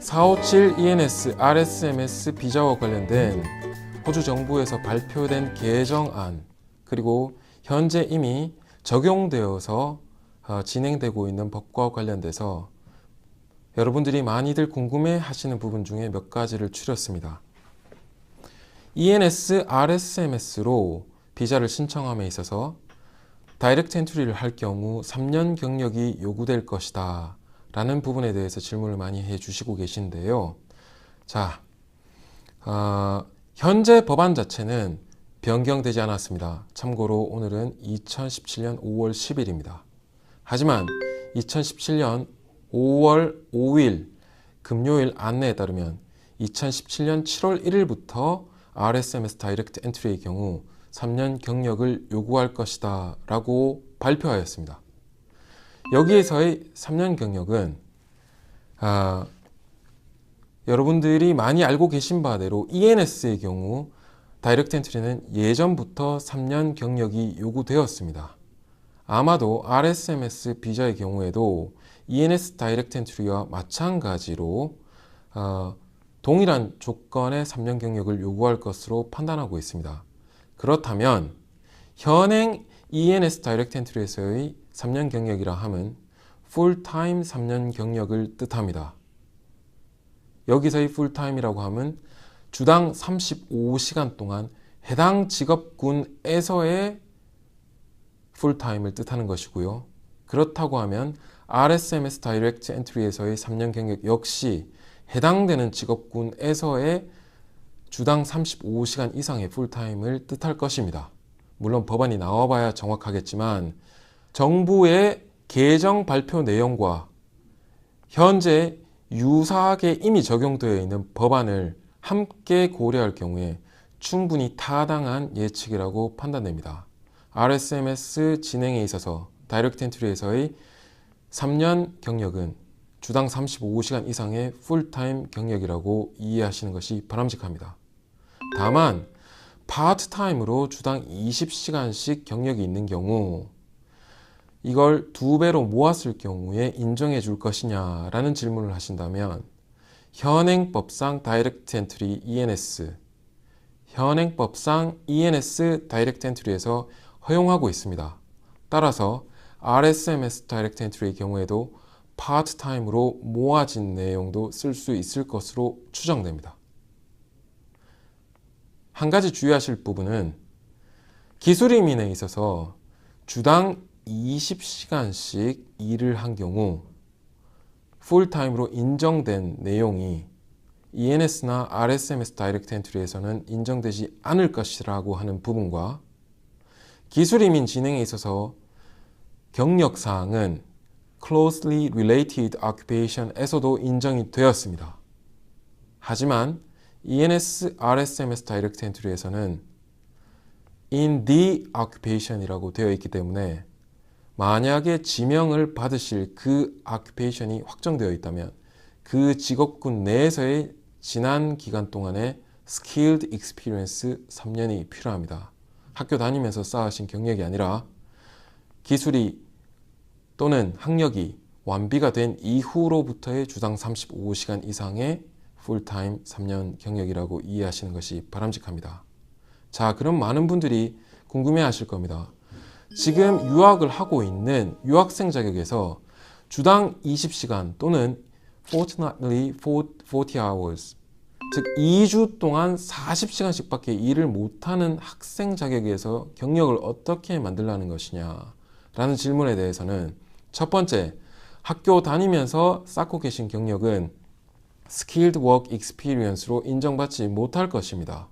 457 ENS RSMS 비자와 관련된 호주 정부에서 발표된 개정안 그리고 현재 이미 적용되어서 어, 진행되고 있는 법과 관련돼서 여러분들이 많이들 궁금해 하시는 부분 중에 몇 가지를 추렸습니다. ENS RSMS로 비자를 신청함에 있어서 다이렉트 엔트리를 할 경우 3년 경력이 요구될 것이다. 라는 부분에 대해서 질문을 많이 해 주시고 계신데요. 자, 어, 현재 법안 자체는 변경되지 않았습니다. 참고로 오늘은 2017년 5월 10일입니다. 하지만 2017년 5월 5일 금요일 안내에 따르면 2017년 7월 1일부터 RSMS 다이렉트 엔트리의 경우 3년 경력을 요구할 것이다 라고 발표하였습니다. 여기에서의 3년 경력은 아, 여러분들이 많이 알고 계신 바대로 ENS의 경우 다이렉트 엔트리는 예전부터 3년 경력이 요구되었습니다. 아마도 RSMS 비자의 경우에도 ENS 다이렉트 엔트리와 마찬가지로 어, 동일한 조건의 3년 경력을 요구할 것으로 판단하고 있습니다. 그렇다면 현행 ENS 다이렉트 엔트리에서의 3년 경력이라 함은 풀타임 3년 경력을 뜻합니다. 여기서의 풀타임이라고 함은 주당 35시간 동안 해당 직업군에서의 풀타임을 뜻하는 것이고요. 그렇다고 하면 RSMS 다이렉트 엔트리에서의 3년 경력 역시 해당되는 직업군에서의 주당 35시간 이상의 풀타임을 뜻할 것입니다. 물론 법안이 나와봐야 정확하겠지만 정부의 개정 발표 내용과 현재 유사하게 이미 적용되어 있는 법안을 함께 고려할 경우에 충분히 타당한 예측이라고 판단됩니다. RSMS 진행에 있어서 다이렉트 엔트리에서의 3년 경력은 주당 35시간 이상의 풀타임 경력이라고 이해하시는 것이 바람직합니다. 다만 파트타임으로 주당 20시간씩 경력이 있는 경우 이걸 두 배로 모았을 경우에 인정해 줄 것이냐라는 질문을 하신다면 현행법상 다이렉트 엔트리 ENS 현행법상 ENS 다이렉트 엔트리에서 허용하고 있습니다. 따라서 RSMS 다이렉트 엔트리의 경우에도 파트타임으로 모아진 내용도 쓸 수 있을 것으로 추정됩니다. 한 가지 주의하실 부분은 기술 이민에 있어서 주당 20시간씩 일을 한 경우 풀타임으로 인정된 내용이 ENS나 RSMS 다이렉트 엔트리에서는 인정되지 않을 것이라고 하는 부분과 기술 이민 진행에 있어서 경력 사항은 closely related occupation에서도 인정이 되었습니다. 하지만 ENS, RSMS 다이렉트 엔트리에서는 in the occupation이라고 되어 있기 때문에 만약에 지명을 받으실 그 occupation이 확정되어 있다면 그 직업군 내에서의 지난 기간 동안의 skilled experience 3년이 필요합니다. 학교 다니면서 쌓으신 경력이 아니라 기술이 또는 학력이 완비가 된 이후로부터의 주당 35시간 이상의 풀타임 3년 경력이라고 이해하시는 것이 바람직합니다. 자, 그럼 많은 분들이 궁금해 하실 겁니다. 지금 유학을 하고 있는 유학생 자격에서 주당 20시간 또는 fortnightly 40 hours 즉 2주 동안 40시간씩 밖에 일을 못하는 학생 자격에서 경력을 어떻게 만들라는 것이냐 라는 질문에 대해서는 첫 번째 학교 다니면서 쌓고 계신 경력은 skilled work experience로 인정받지 못할 것입니다.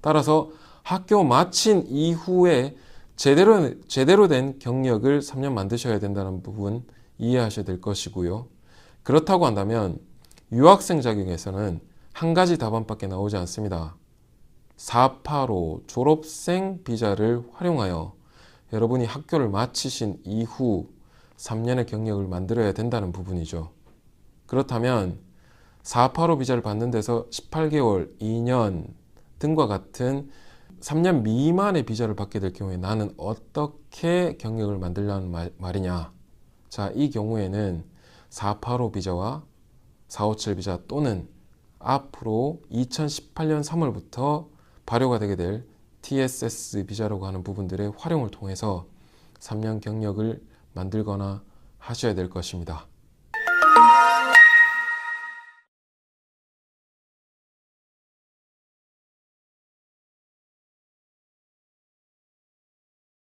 따라서 학교 마친 이후에 제대로, 제대로 된 경력을 3년 만드셔야 된다는 부분 이해하셔야 될 것이고요. 그렇다고 한다면 유학생 자격에서는 한 가지 답안밖에 나오지 않습니다. 485 졸업생 비자를 활용하여 여러분이 학교를 마치신 이후 3년의 경력을 만들어야 된다는 부분이죠. 그렇다면 485 비자를 받는 데서 18개월, 2년 등과 같은 3년 미만의 비자를 받게 될 경우에 나는 어떻게 경력을 만들려는 말, 말이냐. 자, 이 경우에는 485 비자와 457 비자 또는 앞으로 2018년 3월부터 발효가 되게 될 TSS 비자라고 하는 부분들의 활용을 통해서 3년 경력을 만들거나 하셔야 될 것입니다.